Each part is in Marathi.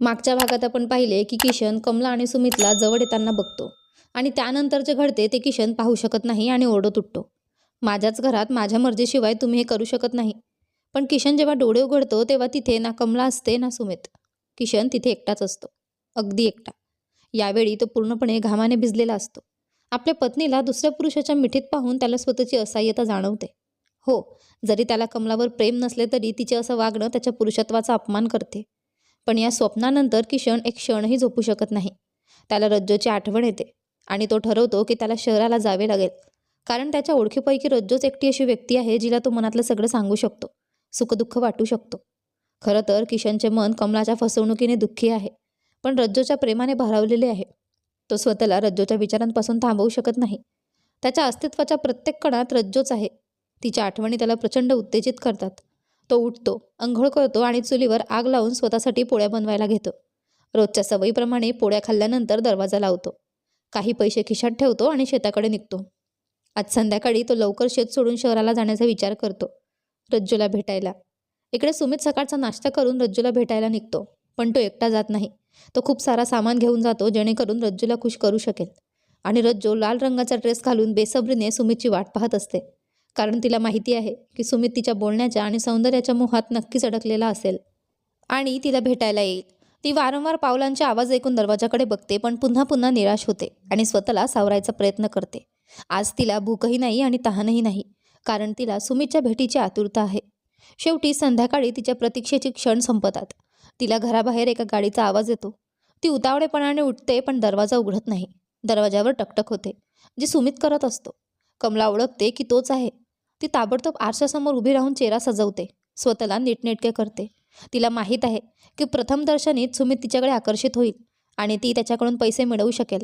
मागच्या भागात आपण पाहिले की किशन कमला आणि सुमितला जवळ येताना बघतो. आणि त्यानंतर जे घडते ते किशन पाहू शकत नाही आणि ओरडत उठतो. माझ्याच घरात माझ्या मर्जीशिवाय तुम्ही हे करू शकत नाही. पण किशन जेव्हा डोळे उघडतो तेव्हा तिथे ना कमला असते ना सुमित. किशन तिथे एकटाच असतो. अगदी एकटा. यावेळी तो पूर्णपणे घामाने भिजलेला असतो. आपल्या पत्नीला दुसऱ्या पुरुषाच्या मिठीत पाहून त्याला स्वतःची असहाय्यता जाणवते. हो जरी त्याला कमलावर प्रेम नसले तरी तिचे असं वागणं त्याच्या पुरुषत्वाचा अपमान करते. पण या स्वप्नानंतर किशन एक क्षणही झोपू शकत नाही. त्याला रज्जोची आठवण येते आणि तो ठरवतो की त्याला शहराला जावे लागेल. कारण त्याच्या ओळखीपैकी रज्जोच एकटी अशी व्यक्ती आहे जिला तो मनातलं सगळं सांगू शकतो सुखदुःख वाटू शकतो. खरं तर किशनचे मन कमलाच्या फसवणुकीने दुःखी आहे पण रज्जोच्या प्रेमाने भारावलेले आहे. तो स्वतःला रज्जोच्या विचारांपासून थांबवू शकत नाही. त्याच्या अस्तित्वाच्या प्रत्येक कणात रज्जोच आहे. तिच्या आठवणी त्याला प्रचंड उत्तेजित करतात. तो उठतो अंघोळ करतो आणि चुलीवर आग लावून स्वतःसाठी पोळ्या बनवायला घेतो. रोजच्या सवयीप्रमाणे पोळ्या खाल्ल्यानंतर दरवाजा लावतो. काही पैसे खिशात ठेवतो आणि शेताकडे निघतो. आज संध्याकाळी तो लवकर शेत सोडून शहराला जाण्याचा विचार करतो रज्जूला भेटायला. इकडे सुमित सकाळचा नाश्ता करून रज्जूला भेटायला निघतो पण तो एकटा जात नाही. तो खूप सारा सामान घेऊन जातो जेणेकरून रज्जूला खुश करू शकेल. आणि रज्जू लाल रंगाचा ड्रेस घालून बेसब्रीने सुमितची वाट पाहत असते. कारण तिला माहिती आहे की सुमित तिच्या बोलण्याच्या आणि सौंदर्याच्या मोहात नक्कीच अडकलेला असेल. आणि तिला भेटायला येईल. ती वारंवार पावलांचे आवाज ऐकून दरवाजाकडे बघते पण पुन्हा पुन्हा निराश होते आणि स्वतःला सावरायचा प्रयत्न करते. आज तिला भूकही नाही आणि तहानही नाही कारण तिला सुमितच्या भेटीची आतुरता आहे. शेवटी संध्याकाळी तिच्या प्रतीक्षेची क्षण संपतात. तिला घराबाहेर एका गाडीचा आवाज येतो. ती उतावळेपणाने उठते पण दरवाजा उघडत नाही. दरवाजावर टकटक होते जी सुमित करत असतो. कमला ओळखते की तोच आहे. ती ताबडतोब आरशासमोर उभी राहून चेहरा सजवते स्वतःला नीटनेटके करते. तिला माहीत आहे की प्रथम दर्शनीत सुमित तिच्याकडे आकर्षित होईल आणि ती त्याच्याकडून पैसे मिळवू शकेल.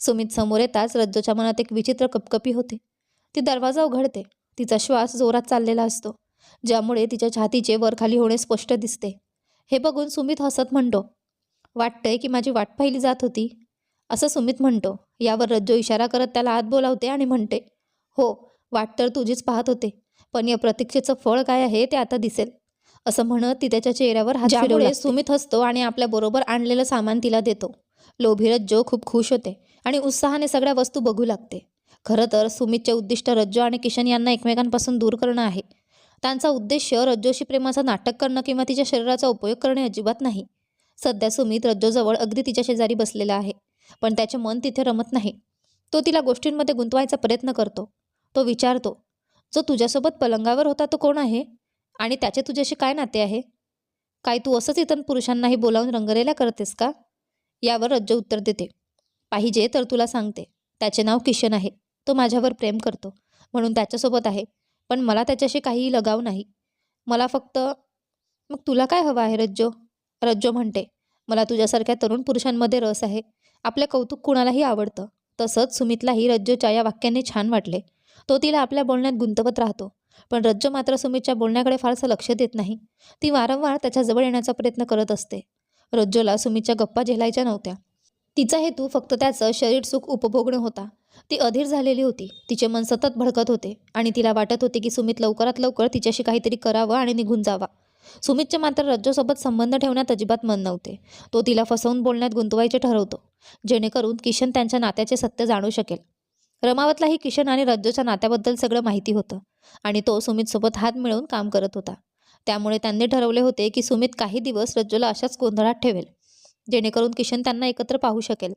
सुमित समोर येताच रज्जोच्या मनात एक विचित्र कपकपी होते. ती दरवाजा उघडते. तिचा श्वास जोरात चाललेला असतो ज्यामुळे तिच्या छातीचे वरखाली होणे स्पष्ट दिसते. हे बघून सुमित हसत म्हणतो वाटतंय की माझी वाट पाहिली जात होती. असं सुमित म्हणतो. यावर रज्जो इशारा करत त्याला आत बोलावते आणि म्हणते हो वाट तर तुझीच पाहत होते. पण या प्रतीक्षेचं फळ काय आहे ते आता दिसेल. असं म्हणत ती त्याच्या चेहऱ्यावर हात फिरवले. सुमित हसतो आणि आपल्या बरोबर आणलेलं सामान तिला देतो. लोभी रज्जो खूप खुश होते आणि उत्साहाने सगळ्या वस्तू बघू लागते. खरं तर सुमितचे उद्दिष्ट रज्जो आणि किशन यांना एकमेकांपासून दूर करणं आहे. त्यांचा उद्देश रज्जोशी प्रेमाचं नाटक करणं किंवा तिच्या शरीराचा उपयोग करणे अजिबात नाही. सध्या सुमित रज्जोजवळ अगदी तिच्या शेजारी बसलेला आहे. पण त्याचे मन तिथे रमत नाही. तो तिला गोष्टींमध्ये गुंतवायचा प्रयत्न करतो. तो विचारतो जो तुझ्यासोबत पलंगावर होता तो कोण आहे? आणि त्याचे तुझ्याशी काय नाते आहे? काय तू असंच इतर पुरुषांनाही बोलावून रंगरेला करतेस का? यावर रज्जो उत्तर देते पाहिजे तर तुला सांगते त्याचे नाव किशन आहे. तो माझ्यावर प्रेम करतो म्हणून त्याच्यासोबत आहे. पण मला त्याच्याशी काहीही लगाव नाही. मला फक्त मग तुला काय हवं आहे रज्जो? रज्जो म्हणते मला तुझ्यासारख्या तरुण पुरुषांमध्ये रस आहे. आपले कौतुक कुणालाही आवडतं. तसंच सुमितलाही रज्जोच्या या वाक्याने छान वाटले. तो तिला आपल्या बोलण्यात गुंतवत राहतो. पण रज्जो मात्र सुमितच्या बोलण्याकडे फारसं लक्ष देत नाही. ती वारंवार त्याच्याजवळ येण्याचा प्रयत्न करत असते. रज्जोला सुमितच्या गप्पा झेलायच्या नव्हत्या. तिचा हेतू फक्त त्याचं शरीर सुख उपभोगणं होता. ती अधीर झालेली होती. तिचे मन सतत भडकत होते आणि तिला वाटत होते की सुमित लवकरात लवकर तिच्याशी काहीतरी करावं आणि निघून जावा. सुमितचे मात्र रज्जोसोबत संबंध ठेवण्यात अजिबात मन नव्हते. तो तिला फसवून बोलण्यात गुंतवायचे ठरवतो. जेणेकरून किशन त्यांच्या नात्याचे सत्य जाणू शकेल. रमावतलाही किशन आणि रज्जोच्या नात्याबद्दल सगळं माहिती होतं आणि तो सुमितसोबत हात मिळवून काम करत होता. त्यामुळे त्यांनी ठरवले होते की सुमित काही दिवस रज्जोला अशाच गोंधळात ठेवेल जेणेकरून किशन त्यांना एकत्र पाहू शकेल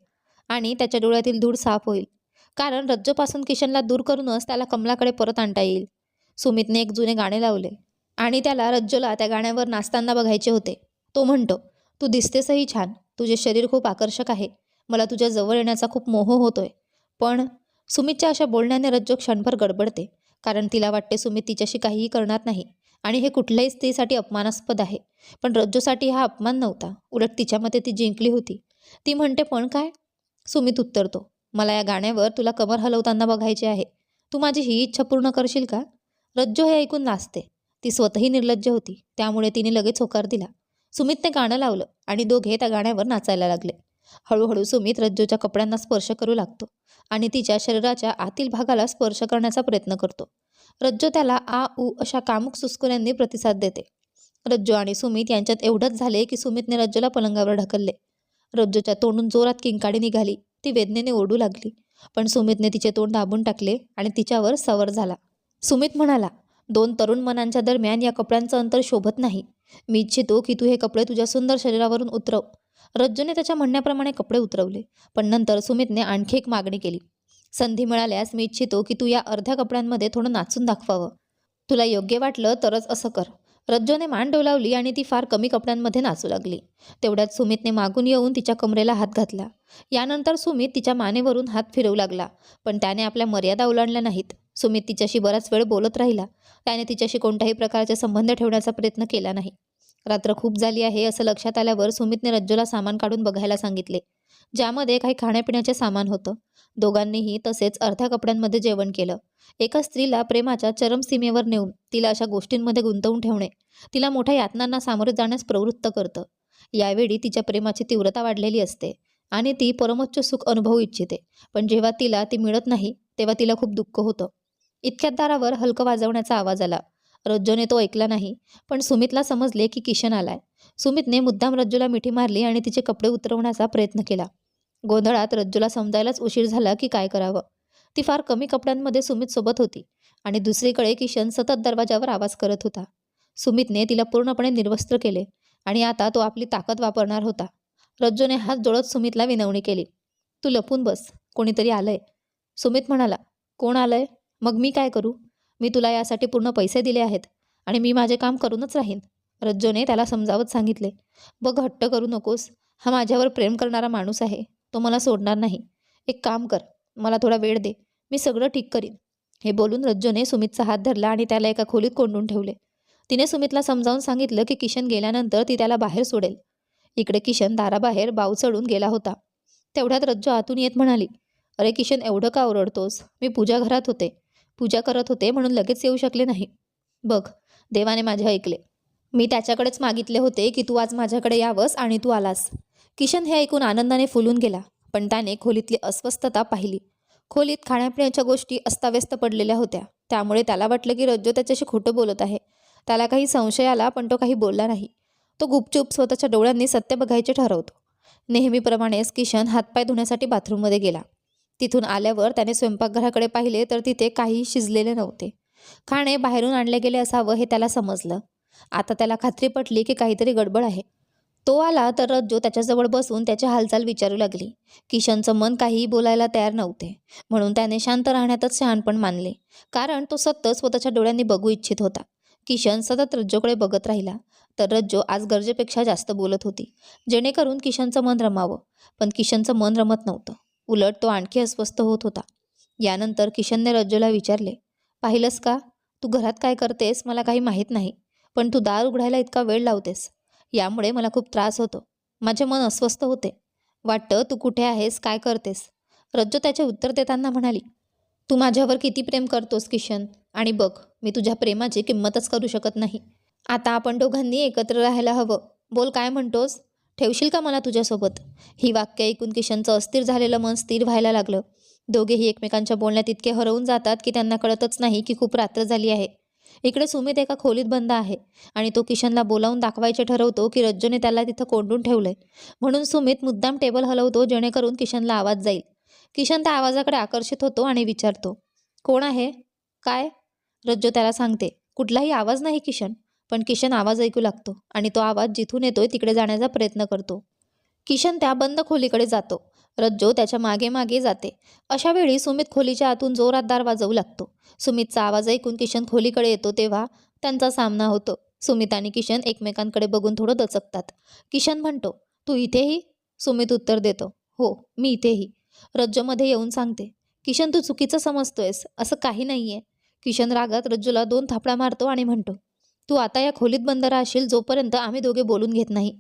आणि त्याच्या डोळ्यातील धूळ साफ होईल. कारण रज्जोपासून किशनला दूर करूनच त्याला कमलाकडे परत आणता येईल. सुमितने एक जुने गाणे लावले आणि त्याला रज्जोला त्या गाण्यावर नाचताना बघायचे होते. तो म्हणतो तू दिसतेसही छान. तुझे शरीर खूप आकर्षक आहे. मला तुझ्या जवळ येण्याचा खूप मोह होतोय. पण सुमितच्या अशा बोलण्याने रज्जो क्षणभर गडबडते कारण तिला वाटते सुमित तिच्याशी काहीही करणार नाही आणि हे कुठल्याही स्त्रीसाठी अपमानास्पद आहे. पण रज्जोसाठी हा अपमान नव्हता. उलट तिच्यामध्ये ती जिंकली होती. ती म्हणते पण काय? सुमित उत्तरतो मला या गाण्यावर तुला कमर हलवताना बघायचे आहे. तू माझी ही इच्छा पूर्ण करशील का? रज्जो हे ऐकून नाचते. ती स्वतःही निर्लज्ज होती. त्यामुळे तिने लगेच होकार दिला. सुमितने गाणं लावलं आणि दोघे त्या गाण्यावर नाचायला लागले. हळूहळू सुमित रज्जोच्या कपड्यांना स्पर्श करू लागतो. आणि तिच्या शरीराच्या आतील भागाला स्पर्श करण्याचा प्रयत्न करतो. रज्जो त्याला आ उ अशा कामुक सुस्कुऱ्यांनी प्रतिसाद देते. रज्जू आणि सुमित यांच्यात एवढंच झाले की सुमितने रज्जूला पलंगावर ढकलले. रज्जूच्या तोंडून जोरात किंकाळी निघाली. ती वेदनेने ओढू लागली. पण सुमितने तिचे तोंड दाबून टाकले आणि तिच्यावर सवर झाला. सुमित म्हणाला दोन तरुण मनांच्या दरम्यान या कपड्यांचं अंतर शोभत नाही. मी इच्छितो की तू हे कपडे तुझ्या सुंदर शरीरावरून उतरव. रज्जूने त्याच्या म्हणण्याप्रमाणे कपडे उतरवले. पण नंतर सुमितने आणखी एक मागणी केली. संधी मिळाल्यास मी इच्छितो की तू या अर्ध्या कपड्यांमध्ये थोडं नाचून दाखवावं. तुला योग्य वाटलं तरच असं कर. रज्जूने मान डोलावली आणि ती फार कमी कपड्यांमध्ये नाचू लागली. तेवढ्यात सुमितने मागून येऊन तिच्या कमरेला हात घातला. यानंतर सुमित तिच्या मानेवरून हात फिरवू लागला. पण त्याने आपल्या मर्यादा ओलांडल्या नाहीत. सुमित तिच्याशी बराच वेळ बोलत राहिला. त्याने तिच्याशी कोणत्याही प्रकारचे संबंध ठेवण्याचा प्रयत्न केला नाही. रात्र खूप झाली आहे असं लक्षात आल्यावर सुमितने रज्जूला सामान काढून बघायला सांगितले. ज्यामध्ये काही खाण्यापिण्याचे सामान होतं. दोघांनीही तसेच अर्ध्या कपड्यांमध्ये जेवण केलं. एका स्त्रीला प्रेमाच्या चरमसीमेवर नेऊन तिला अशा गोष्टींमध्ये गुंतवून ठेवणे तिला मोठ्या यातनांना सामोरे जाण्यास प्रवृत्त करतं. यावेळी तिच्या प्रेमाची तीव्रता वाढलेली असते आणि ती परमोच्च सुख अनुभवू इच्छिते. पण जेव्हा तिला ती मिळत नाही तेव्हा तिला खूप दुःख होतं. इतक्यात दारावर हलकं वाजवण्याचा आवाज आला. रज्जूने तो ऐकला नाही. पण सुमितला समजले की किशन आलाय. सुमितने मुद्दाम रज्जूला मिठी मारली आणि तिचे कपडे उतरवण्याचा प्रयत्न केला. गोंधळात रज्जूला समजायलाच उशीर झाला की काय करावं. ती फार कमी कपड्यांमध्ये सुमित सोबत होती आणि दुसरीकडे किशन सतत दरवाजावर आवाज करत होता. सुमितने तिला पूर्णपणे निर्वस्त्र केले आणि आता तो आपली ताकद वापरणार होता. रज्जूने हात जोडत सुमितला विनवणी केली. तू लपून बस. कोणीतरी आलंय. सुमित म्हणाला कोण आलंय? मग मी काय करू? मी तुला यासाठी पूर्ण पैसे दिले आहेत आणि मी माझे काम करूनच राहीन. रज्जूने त्याला समजावत सांगितले. बघ हट्ट करू नकोस. हा माझ्यावर प्रेम करणारा माणूस आहे. तो मला सोडणार नाही. एक काम कर. मला थोडा वेळ दे. मी सगळं ठीक करीन. हे बोलून रज्जूने सुमितचा हात धरला आणि त्याला एका खोलीत कोंडून ठेवले. तिने सुमितला समजावून सांगितलं की किशन गेल्यानंतर ती त्याला बाहेर सोडेल. इकडे किशन दाराबाहेर बाव चढून गेला होता. तेवढ्यात रज्जू आतून येत म्हणाली अरे किशन एवढं का ओरडतोस? मी पूजा घरात होते. पूजा करत होते म्हणून लगेच येऊ शकले नाही. बघ देवाने माझे ऐकले. मी त्याच्याकडेच मागितले होते की तू आज माझ्याकडे यावंस आणि तू आलास. किशन हे ऐकून आनंदाने फुलून गेला पण त्याने खोलीतली अस्वस्थता पाहिली. खोलीत खाण्यापिण्याच्या गोष्टी अस्ताव्यस्त पडलेल्या होत्या. त्यामुळे त्याला वाटलं की रज्जो त्याच्याशी खोटं बोलत आहे. त्याला काही संशय आला पण तो काही बोलला नाही. तो गुपचूप स्वतःच्या डोळ्यांनी सत्य बघायचे ठरवतो. नेहमीप्रमाणेच किशन हातपाय धुण्यासाठी बाथरूममध्ये गेला. तिथून आल्यावर त्याने स्वयंपाकघराकडे पाहिले तर तिथे काही शिजलेले नव्हते. खाणे बाहेरून आणले गेले असावं हे त्याला समजलं. आता त्याला खात्री पटली की काहीतरी गडबड आहे. तो आला तर रज्जो त्याच्याजवळ बसून त्याची हालचाल विचारू लागली. किशनचं मन काहीही बोलायला तयार नव्हते. म्हणून त्याने शांत राहण्यातच शहाणपण मानले. कारण तो सतत स्वतःच्या डोळ्यांनी बघू इच्छित होता. किशन सतत रज्जूकडे बघत राहिला. तर रज्जो आज गरजेपेक्षा जास्त बोलत होती. जेणेकरून किशनचं मन रमावं. पण किशनचं मन रमत नव्हतं. उलट तो आणखी अस्वस्थ होत होता. यानंतर किशनने रज्जूला विचारले पाहिलंस का? तू घरात काय करतेस मला काही माहीत नाही पण तू दार उघडायला इतका वेळ लावतेस. यामुळे मला खूप त्रास होतो. माझे मन अस्वस्थ होते. वाटतं तू कुठे आहेस काय करतेस? रज्जू त्याचे उत्तर देताना म्हणाली तू माझ्यावर किती प्रेम करतोस किशन? आणि बघ मी तुझ्या प्रेमाची किंमतच करू शकत नाही. आता आपण दोघांनी एकत्र राहायला हवं. बोल काय म्हणतोस? ठेवशील का मला तुझ्यासोबत? ही वाक्य ऐकून किशनचं अस्थिर झालेलं मन स्थिर व्हायला लागलं. दोघेही एकमेकांच्या बोलण्यात इतके हरवून जातात की त्यांना कळतच नाही की खूप रात्र झाली आहे. इकडे सुमित एका खोलीत बंद आहे आणि तो किशनला बोलावून दाखवायचे ठरवतो की रज्जूने त्याला तिथं कोंडून ठेवलंय. म्हणून सुमित मुद्दाम टेबल हलवतो जेणेकरून किशनला आवाज जाईल. किशन त्या आवाजाकडे आकर्षित होतो आणि विचारतो कोण आहे? काय? रज्जू त्याला सांगते कुठलाही आवाज नाही किशन. पण किशन आवाज ऐकू लागतो आणि तो आवाज जिथून येतोय तिकडे जाण्याचा प्रयत्न करतो. किशन त्या बंद खोलीकडे जातो. रज्जो त्याच्यामागे मागे जाते. अशा वेळी सुमित खोलीच्या आतून जोरात दार वाजवू लागतो. सुमितचा आवाज ऐकून किशन खोलीकडे येतो तेव्हा त्यांचा सामना होतो. सुमित आणि किशन एकमेकांकडे बघून थोडं दचकतात. किशन म्हणतो तू इथेही? सुमित उत्तर देतो हो मी इथेही. रज्जोमध्ये येऊन सांगते किशन तू चुकीचं समजतोयस. असं काही नाहीये. किशन रागात रज्जूला दोन थापडा मारतो आणि म्हणतो तू आता या खोलीत बंद राहशील जोपर्यंत आम्ही दोघे बोलून घेत नाही.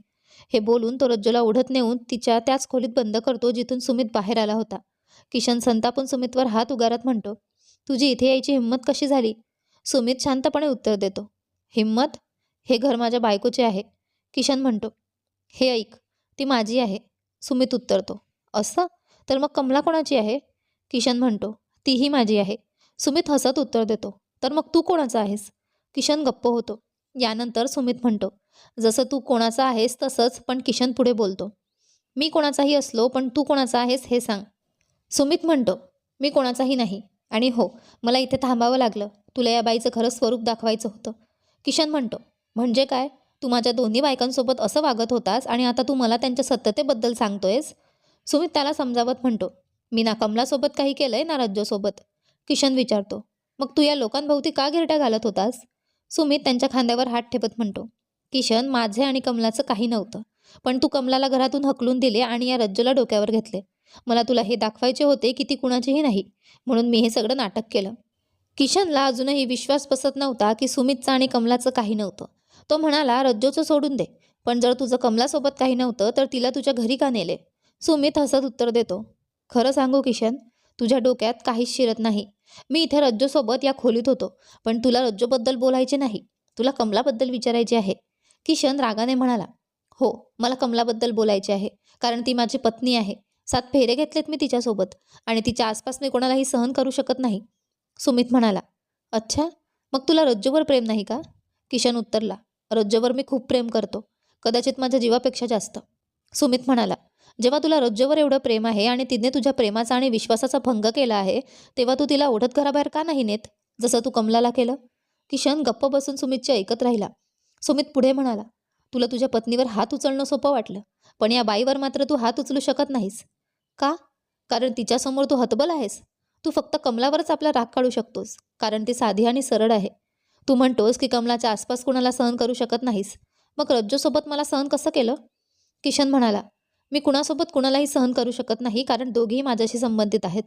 हे बोलून तो रज्जूला ओढत नेऊन तिच्या त्याच खोलीत बंद करतो जिथून सुमित बाहेर आला होता. किशन संतापून सुमितवर हात उगारत म्हणतो तुझी इथे यायची हिंमत कशी झाली? सुमित शांतपणे उत्तर देतो हिंमत? हे घर माझ्या बायकोचे आहे. किशन म्हणतो हे ऐक ती माझी आहे. सुमित उत्तरतो असं? तर मग कमला कोणाची आहे? किशन म्हणतो तीही माझी आहे. सुमित हसत उत्तर देतो तर मग तू कोणाचा आहेस? किशन गप्प होतो. यानंतर सुमित म्हणतो जसं तू कोणाचा आहेस तसंच पण किशन पुढे बोलतो. मी कोणाचाही असलो पण तू कोणाचा आहेस हे सांग. सुमित म्हणतो मी कोणाचाही नाही. आणि हो मला इथे थांबावं लागलं. तुला या बाईचं खरं स्वरूप दाखवायचं होतं. किशन म्हणतो म्हणजे काय? तू माझ्या दोन्ही बायकांसोबत असं वागत होतास आणि आता तू मला त्यांच्या सत्यतेबद्दल सांगतोयस? सुमित त्याला समजावत म्हणतो मी ना कमलासोबत काही केलं आहे ना रज्जोसोबत? किशन विचारतो मग तू या लोकांभोवती का गिरट्या घालत होतास? सुमित त्यांच्या खांद्यावर हात ठेवत म्हणतो किशन माझे आणि कमलाचं काही नव्हतं. पण तू कमलाला घरातून हकलून दिले आणि या रज्जूला डोक्यावर घेतले. मला तुला हे दाखवायचे होते की ती कुणाचीही नाही म्हणून मी हे सगळं नाटक केलं. किशनला अजूनही विश्वास बसत नव्हता की सुमितचं आणि कमलाचं काही नव्हतं. तो म्हणाला रज्जोचं सोडून दे. पण जर तुझं कमलासोबत काही नव्हतं तर तिला तुझ्या घरी का नेले? सुमित हसत उत्तर देतो खरं सांगू किशन तुझ्या डोक्यात काहीच शिरत नाही. मी इथे रज्जोसोबत या खोलीत होतो पण तुला रज्जोबद्दल बोलायचे नाही. तुला कमलाबद्दल विचारायचे आहे. किशन रागाने म्हणाला हो मला कमलाबद्दल बोलायचे आहे कारण ती माझी पत्नी आहे. सात फेरे घेतलेत मी तिच्यासोबत आणि तिच्या आसपास मी कोणालाही सहन करू शकत नाही. सुमित म्हणाला अच्छा मग तुला रज्जूवर प्रेम नाही का? किशन उत्तरला रज्जूवर मी खूप प्रेम करतो कदाचित माझ्या जीवापेक्षा जास्त. सुमित म्हणाला जेव्हा तुला रज्जूवर एवढं प्रेम आहे आणि तिने तुझ्या प्रेमाचा आणि विश्वासाचा भंग केला आहे तेव्हा तू तिला ओढत घराबाहेर का नाही नेत? जसं तू कमलाला केलं? किशन गप्प बसून सुमितचे ऐकत राहिला. सुमित पुढे म्हणाला तुला तुझ्या पत्नीवर हात उचलणं सोपं वाटलं पण या बाईवर मात्र तू हात उचलू शकत नाहीस. का? कारण तिच्यासमोर तू हतबल आहेस. तू फक्त कमलावरच आपला राग काढू शकतोस कारण ती साधी आणि सरळ आहे. तू म्हणतोस की कमलाच्या आसपास कुणाला सहन करू शकत नाहीस. मग रज्जूसोबत मला सहन कसं केलं? किशन म्हणाला मी कुणासोबत कुणालाही सहन करू शकत नाही कारण दोघेही माझ्याशी संबंधित आहेत.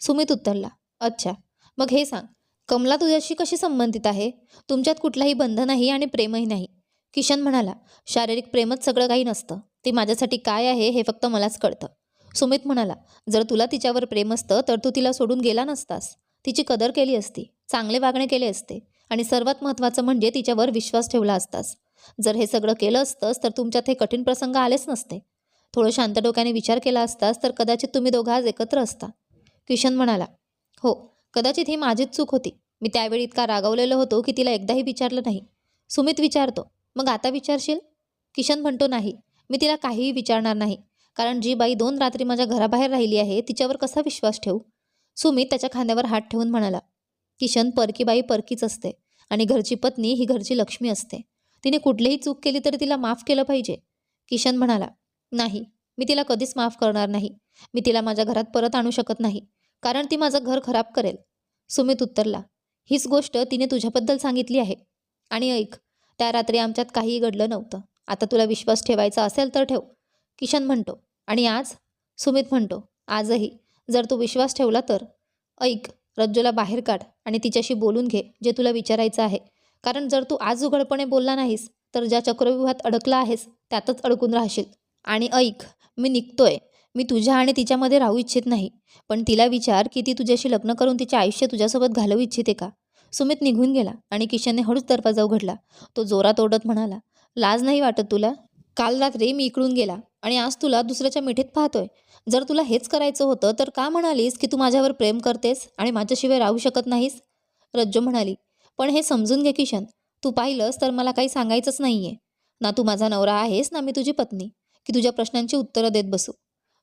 सुमित उत्तरला अच्छा मग हे सांग कमला तुझ्याशी कशी संबंधित आहे? तुमच्यात कुठलाही बंध नाही आणि प्रेमही नाही. किशन म्हणाला शारीरिक प्रेमच सगळं काही नसतं. ते माझ्यासाठी काय आहे हे फक्त मलाच कळतं. सुमित म्हणाला जर तुला तिच्यावर प्रेम असतं तर तू तिला सोडून गेला नसतास. तिची कदर केली असती चांगले वागणे केले असते आणि सर्वात महत्त्वाचं म्हणजे तिच्यावर विश्वास ठेवला असतास. जर हे सगळं केलं असतंस तर तुमच्यात हे कठीण प्रसंग आलेच नसते. थोडं शांत डोक्याने विचार केला असतास तर कदाचित तुम्ही दोघं आज एकत्र असता. किशन म्हणाला हो कदाचित ही माझीच चूक होती. मी त्यावेळी इतका रागावलेलो होतो की तिला एकदाही विचारलं नाही. सुमित विचारतो मग आता विचारशील? किशन म्हणतो नाही मी तिला काहीही विचारणार नाही. कारण जी बाई दोन रात्री माझ्या घराबाहेर राहिली आहे तिच्यावर कसा विश्वास ठेवू? सुमित त्याच्या खांद्यावर हात ठेवून म्हणाला किशन परकी बाई परकीच असते आणि घरची पत्नी ही घरची लक्ष्मी असते. तिने कुठलीही चूक केली तरी तिला माफ केलं पाहिजे. किशन म्हणाला नाही. मी तिला कधीच माफ करणार नाही. मी तिला माझ्या घरात परत आणू शकत नाही. कारण ती माझं घर खराब करेल. सुमित उत्तरला. हीच गोष्ट तिने तुझ्याबद्दल सांगितली आहे. आणि ऐक त्या रात्री आमच्यात काहीही घडलं नव्हतं. आता तुला विश्वास ठेवायचा असेल तर ठेव. किशन म्हणतो. आणि आज? सुमित म्हणतो. आजही. जर तू विश्वास ठेवला तर. ऐक रज्जूला बाहेर काढ आणि तिच्याशी बोलून घे जे तुला विचारायचं आहे. कारण जर तू आज उघडपणे बोलला नाहीस तर ज्या चक्रव्यूहात अडकला आहेस त्यातच अडकून राहशील. आणि ऐक मी निघतोय. मी तुझ्या आणि तिच्यामध्ये राहू इच्छित नाही. पण तिला विचार की ती तुझ्याशी लग्न करून तिचे आयुष्य तुझ्यासोबत घालवू इच्छिते का? सुमित निघून गेला आणि किशनने हळूच दरवाजा उघडला. तो जोरात ओढत म्हणाला लाज नाही वाटत तुला? काल रात्री मी इकडून गेला आणि आज तुला दुसऱ्याच्या मिठीत पाहतोय. जर तुला हेच करायचं होतं तर का म्हणालीस की तू माझ्यावर प्रेम करतेस आणि माझ्याशिवाय राहू शकत नाहीस? रज्जो म्हणाली पण हे समजून घे किशन. तू पाहिलंस तर मला काही सांगायचंच नाही आहे ना तू माझा नवरा आहेस ना मी तुझी पत्नी. की तुझ्या प्रश्नांची उत्तरं देत बसू.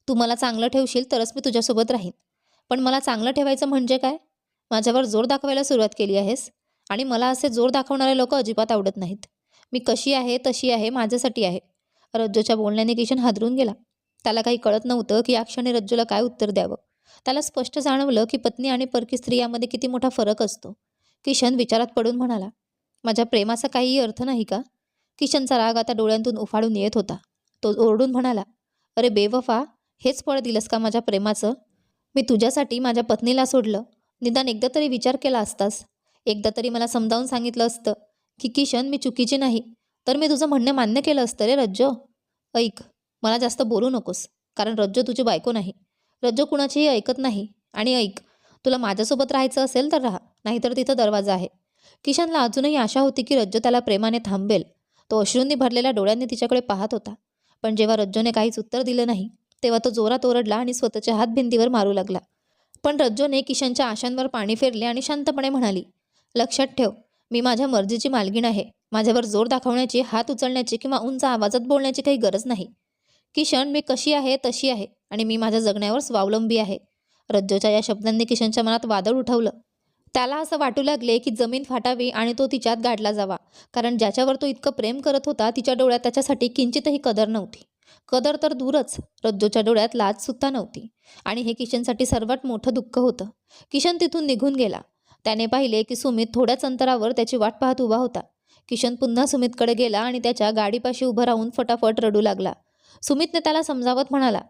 तू मला चांगलं ठेवशील तरच मी तुझ्यासोबत राहीन. पण मला चांगलं ठेवायचं म्हणजे काय? माझ्यावर जोर दाखवायला सुरुवात केली आहेस आणि मला असे जोर दाखवणारे लोक अजिबात आवडत नाहीत. मी कशी आहे तशी आहे माझ्यासाठी आहे. रज्जूच्या बोलण्याने किशन हादरून गेला. त्याला काही कळत नव्हतं की या क्षणी रज्जूला काय उत्तर द्यावं. त्याला स्पष्ट जाणवलं की पत्नी आणि परकी स्त्री यामध्ये किती मोठा फरक असतो. किशन विचारात पडून म्हणाला माझ्या प्रेमाचा काहीही अर्थ नाही का? किशनचा राग आता डोळ्यांतून उफाळून येत होता. तो ओरडून म्हणाला अरे बेवफा हेच फळ दिलंस का माझ्या प्रेमाचं? मी तुझ्यासाठी माझ्या पत्नीला सोडलं. निदान एकदा तरी विचार केला असतास. एकदा तरी मला समजावून सांगितलं असतं की किशन मी चुकीची नाही तर मी तुझं म्हणणं मान्य केलं असतं रे रज्जो. ऐक मला जास्त बोलू नकोस कारण रज्जो तुझी बायको नाही. रज्जो कुणाचीही ऐकत नाही. आणि ऐक तुला माझ्यासोबत राहायचं असेल तर राहा नाहीतर तिथं दरवाजा आहे. किशनला अजूनही आशा होती की रज्जो त्याला प्रेमाने थांबेल तो अश्रूंनी भरलेल्या डोळ्यांनी तिच्याकडे पाहत होता. पण जेव्हा रज्जोने काहीच उत्तर दिलं नाही तेव्हा तो जोरात ओरडला आणि स्वतःच्या हात भिंतीवर मारू लागला. पण रज्जोने किशनच्या आशांवर पाणी फेरले आणि शांतपणे म्हणाली लक्षात ठेव मी माझ्या मर्जीची मालगीण आहे. माझ्यावर जोर दाखवण्याची हात उचलण्याची किंवा उंच आवाजात बोलण्याची काही गरज नाही. किशन मी कशी आहे तशी आहे आणि मी माझ्या जगण्यावर स्वावलंबी आहे. रज्जोच्या या शब्दांनी किशनच्या मनात वादळ उठवलं. त्याला असं वाटू लागले की जमीन फाटावी आणि तो तिच्यात गाडला जावा. कारण ज्याच्यावर तो इतकं प्रेम करत होता तिच्या डोळ्यात त्याच्यासाठी किंचितही कदर नव्हती. कदर तर दूरच रज्जोच्या डोळ्यात लाजसुद्धा नव्हती. आणि हे किशनसाठी सर्वात मोठं दुःख होतं. किशन तिथून निघून गेला. त्याने पाहिले की सुमित थोड्याच अंतरावर त्याची वाट पाहत उभा होता. किशन पुन्हा सुमितकडे गेला आणि त्याच्या गाडीपाशी उभं राहून फटाफट रडू लागला. सुमितने त्याला समजावत म्हणाला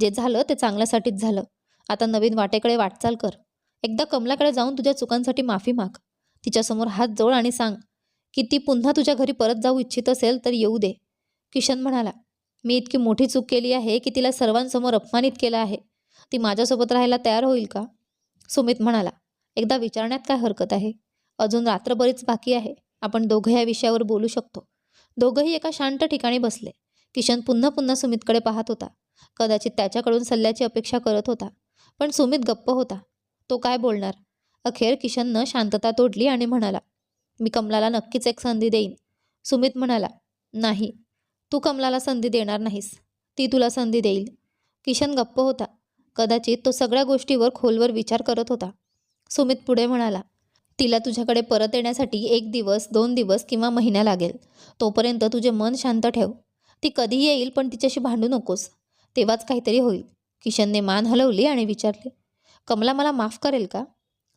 जे झालं ते चांगल्यासाठीच झालं. आता नवीन वाटेकडे वाटचाल कर. एकदा कमलाकडे जाऊन तुझ्या चुकांसाठी माफी माग. तिच्यासमोर हात जोड आणि सांग की ती पुन्हा तुझ्या घरी परत जाऊ इच्छित असेल तर येऊ दे. किशन म्हणाला मी इतकी मोठी चूक केली आहे की तिला सर्वांसमोर अपमानित केलं आहे. ती माझ्यासोबत राहायला तयार होईल का? सुमित म्हणाला एकदा विचारण्यात काय हरकत आहे? अजून रात्र बरीच बाकी आहे. आपण दोघं या विषयावर बोलू शकतो. दोघंही एका शांत ठिकाणी बसले. किशन पुन्हा पुन्हा सुमितकडे पाहत होता. कदाचित त्याच्याकडून सल्ल्याची अपेक्षा करत होता. पण सुमित गप्प होता. तो काय बोलणार? अखेर किशननं शांतता तोडली आणि म्हणाला मी कमलाला नक्कीच एक संधी देईन. सुमित म्हणाला नाही तू कमलाला संधी देणार नाहीस. ती तुला संधी देईल. किशन गप्प होता. कदाचित तो सगळ्या गोष्टीवर खोलवर विचार करत होता. सुमित पुढे म्हणाला तिला तुझ्याकडे परत येण्यासाठी एक दिवस दोन दिवस किंवा महिना लागेल. तोपर्यंत तुझे मन शांत ठेव. ती कधी येईल पण तिच्याशी भांडू नकोस. तेव्हाच काहीतरी होईल. किशनने मान हलवली आणि विचारले कमला मला माफ करेल का?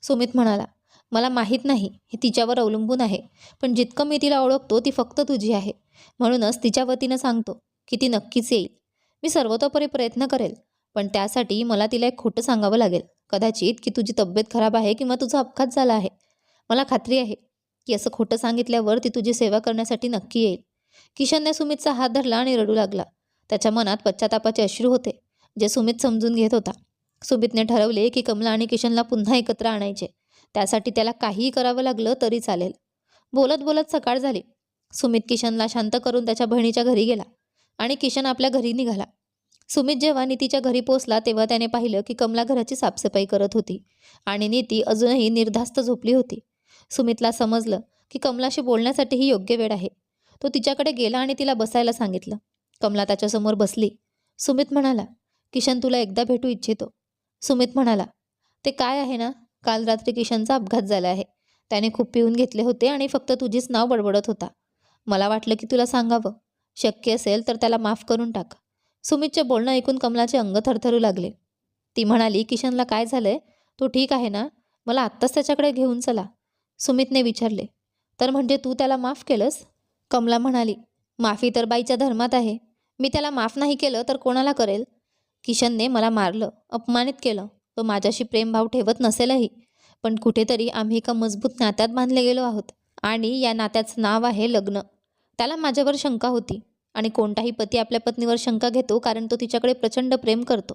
सुमित म्हणाला मला माहीत नाही हे तिच्यावर अवलंबून आहे पण जितकं मी तिला ओळखतो ती फक्त तुझी आहे म्हणूनच तिच्या वतीनं सांगतो की ती नक्कीच येईल. मी सर्वतोपरी प्रयत्न करेल पण त्यासाठी मला तिला एक खोटं सांगावं लागेल. कदाचित की तुझी तब्येत खराब आहे किंवा तुझा अपघात झाला आहे. मला खात्री आहे की असं खोटं सांगितल्यावर ती तुझी सेवा करण्यासाठी नक्की येईल. किशनने सुमितचा हात धरला आणि रडू लागला. त्याच्या मनात पश्चातापाचे अश्रू होते जे सुमित समजून घेत होता. सुमितने ठरवले की कमला आणि किशनला पुन्हा एकत्र आणायचे. त्यासाठी त्याला काहीही करावं लागलं तरी चालेल. बोलत बोलत सकाळ झाली. सुमित किशनला शांत करून त्याच्या बहिणीच्या घरी गेला आणि किशन आपल्या घरी निघाला. सुमित जेव्हा नीतीच्या घरी पोचला तेव्हा त्याने पाहिलं की कमला घराची साफसफाई करत होती आणि नीती अजूनही निर्धास्त झोपली होती. सुमितला समजलं की कमलाशी बोलण्यासाठी ही योग्य वेळ आहे. तो तिच्याकडे गेला आणि तिला बसायला सांगितलं. कमला त्याच्यासमोर बसली. सुमित म्हणाला किशन तुला एकदा भेटू इच्छितो. सुमित म्हणाला ते काय आहे ना? काल रात्री किशनचा अपघात झाला आहे. त्याने खूप पिऊन घेतले होते आणि फक्त तुझीच नाव बडबडत होता. मला वाटलं की तुला सांगावं. शक्य असेल तर त्याला माफ करून टाक. सुमितचे बोलणं ऐकून कमलाचे अंग थरथरू लागले. ती म्हणाली किशनला काय झालंय? तो ठीक आहे ना? मला आत्ताच त्याच्याकडे घेऊन चला. सुमितने विचारले तर म्हणजे तू त्याला माफ केलंस? कमला म्हणाली माफी तर बाईच्या धर्मात आहे. मी त्याला माफ नाही केलं तर कोणाला करेल? किशनने मला मारलं अपमानित केलं. तो माझ्याशी प्रेमभाव ठेवत नसेलही. पण कुठेतरी आम्ही एका मजबूत नात्यात बांधले गेलो आहोत. आणि या नात्याचं नाव आहे लग्न. त्याला माझ्यावर शंका होती. आणि कोणताही पती आपल्या पत्नीवर शंका घेतो कारण तो तिच्याकडे प्रचंड प्रेम करतो.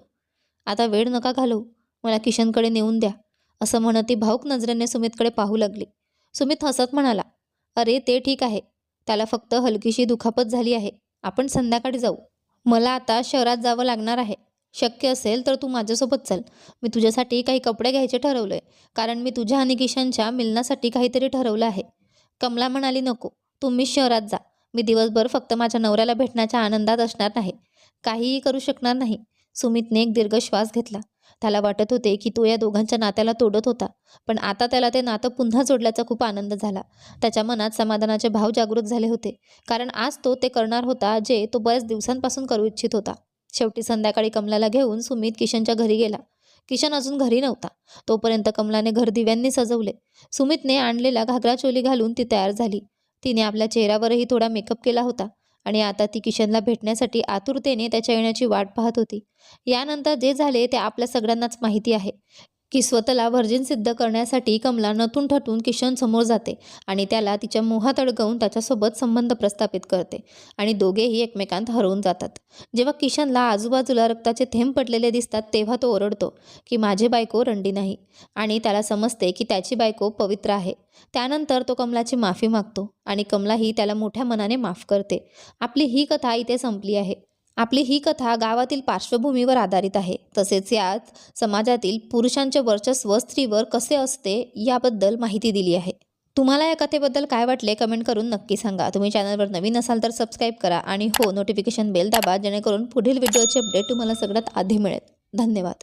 आता वेळ नका घालवू. मला किशनकडे नेऊन द्या. असं म्हणत ती भाऊक नजरेने सुमितकडे पाहू लागली. सुमित हसत म्हणाला अरे ते ठीक आहे. त्याला फक्त हलकीशी दुखापत झाली आहे. आपण संध्याकाळी जाऊ. मला आता शहरात जावं लागणार आहे. शक्य असेल तर तू माझ्यासोबत चल. मी तुझ्यासाठी काही कपडे घ्यायचे ठरवलं आहे कारण मी तुझ्या आणि किशनच्या मिलनासाठी काहीतरी ठरवलं आहे. कमला म्हणाली नको. तुम्ही शहरात जा. मी दिवसभर फक्त माझ्या नवऱ्याला भेटण्याच्या आनंदात असणार नाही. काहीही करू शकणार नाही. सुमितने एक दीर्घ श्वास घेतला. त्याला वाटत होते की तो या दोघांच्या नात्याला तोडत होता. पण आता त्याला ते नातं पुन्हा जोडल्याचा खूप आनंद झाला. त्याच्या मनात समाधानाचे भाव जागृत झाले होते. कारण आज तो ते करणार होता जे तो बऱ्याच दिवसांपासून करू इच्छित होता. शेवटी संध्याकाळी कमलाला घेऊन सुमित किशनच्या घरी गेला. किशन अजून घरी नव्हता. तोपर्यंत कमलाने घर दिव्यांनी सजवले. सुमितने आणलेला घागरा चोली घालून ती तयार झाली. तिने आपल्या चेहऱ्यावरही थोडा मेकअप केला होता आणि आता ती किशनला भेटण्यासाठी आतुरतेने त्याच्या येण्याची वाट पाहत होती. यानंतर जे झाले ते आपल्या सगळ्यांनाच माहिती आहे. की स्वतःला व्हर्जिन सिद्ध करण्यासाठी कमला नथून ठटून किशन समोर जाते आणि त्याला तिच्या मोहात अडकवून त्याच्यासोबत संबंध प्रस्थापित करते आणि दोघेही एकमेकांत हरवून जातात. जेव्हा किशनला आजूबाजूला रक्ताचे थेंब पडलेले दिसतात तेव्हा तो ओरडतो की माझी बायको रंडी नाही आणि त्याला समजते की त्याची बायको पवित्र आहे. त्यानंतर तो कमलाची माफी मागतो आणि कमलाही त्याला मोठ्या मनाने माफ करते. आपली ही कथा इथे संपली आहे. आपली ही कथा गावातील पार्श्वभूमीवर आधारित आहे. तसेच यात समाजातील पुरुषांचे वर्चस्व स्त्रीवर कसे असते याबद्दल माहिती दिली आहे. तुम्हाला या कथेबद्दल काय वाटले कमेंट करून नक्की सांगा. तुम्ही चॅनलवर नवीन असाल तर सबस्क्राईब करा आणि हो नोटिफिकेशन बेल दाबा जेणेकरून पुढील व्हिडिओचे अपडेट तुम्हाला सगळ्यात आधी मिळेल. धन्यवाद.